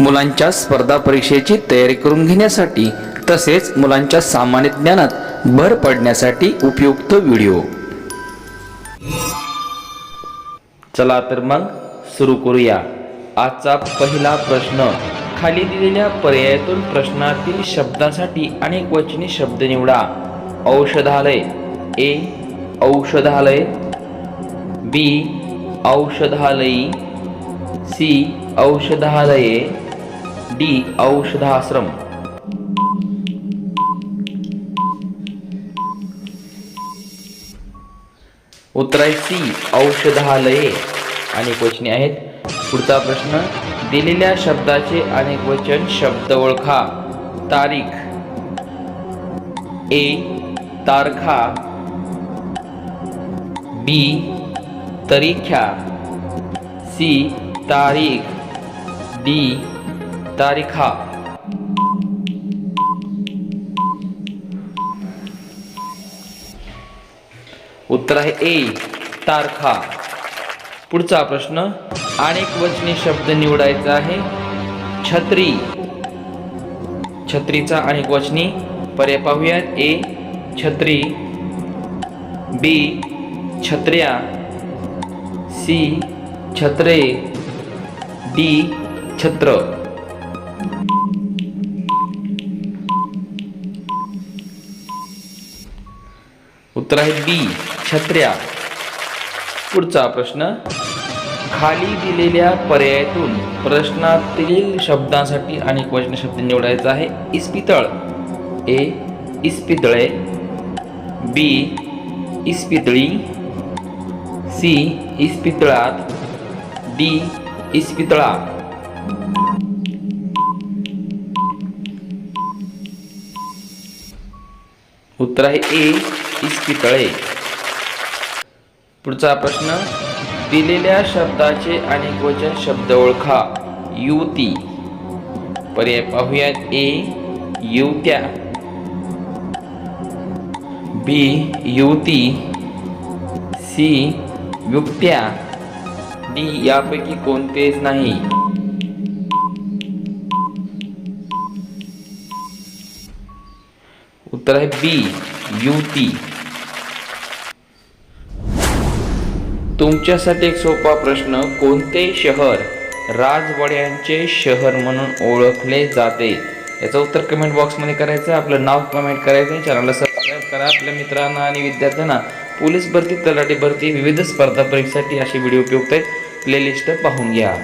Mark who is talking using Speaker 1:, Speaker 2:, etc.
Speaker 1: मुलांच्या स्पर्धा परीक्षेची तयारी करून घेण्यासाठी तसेच मुलांच्या सामान्य ज्ञानात भर पडण्यासाठी उपयुक्त व्हिडिओ. चला तर मग सुरू करूया. आजचा पहिला प्रश्न. खाली दिलेल्या पर्यायातून प्रश्नातील शब्दासाठी अनेक वचनी शब्द निवडा. औषधालय. ए. औषधालय. बी. औषधालयी. सी. औषधालये. डी औषधाश्रम. उत्तर आहे सी औषधालये अनेक वचने आहेत. पुढचा प्रश्न दिलेल्या शब्दाचे अनेक वचन शब्द ओळखा. तारीख. ए तारखा. बी तरीख्या. सी तारीख. डी तारीखा. उत्तर आहे ए तारखा. पुढचा प्रश्न अनेक वचनी शब्द निवडायचा आहे. छत्री. छत्रीचा अनेक वचनी. पर्याय पाहूयात. ए छत्री. बी छत्र्या. सी छत्रे. डी छत्र. उत्तर आहे बी छत्र्या. पुढचा प्रश्न. खाली दिलेल्या पर्यायातून प्रश्नातील शब्दांसाठी अनेक वचन शब्द निवडायचा आहे. इस्पितळ. ए इस्पितळे. बी इस्पितळी. सी इस्पितळात. डी इस्पितळा. उत्तर आहे ए इस्पितळे. पुढचा प्रश्न दिलेल्या शब्दाचे अनेक वचन शब्द ओळखा. युवती. पर्याय पाहूयात. ए युवत्या. बी युवती. सी युक्त्या. डी यापैकी कोणतेच नाही. उत्तर आहे बी युवती. तुमच्यासाठी एक सोपा प्रश्न कोणते शहर राजवाड्यांचे शहर म्हणून ओळखले जाते याचं उत्तर कमेंट बॉक्समध्ये करायचं आहे. आपलं नाव कमेंट करायचं आहे. चॅनलला सबस्क्राईब करा आपल्या मित्रांना आणि विद्यार्थ्यांना पोलीस भरती तलाठी भरती विविध स्पर्धा परीक्षेसाठी असे व्हिडिओ उपयुक्त आहेत प्लेलिस्ट पाहून घ्या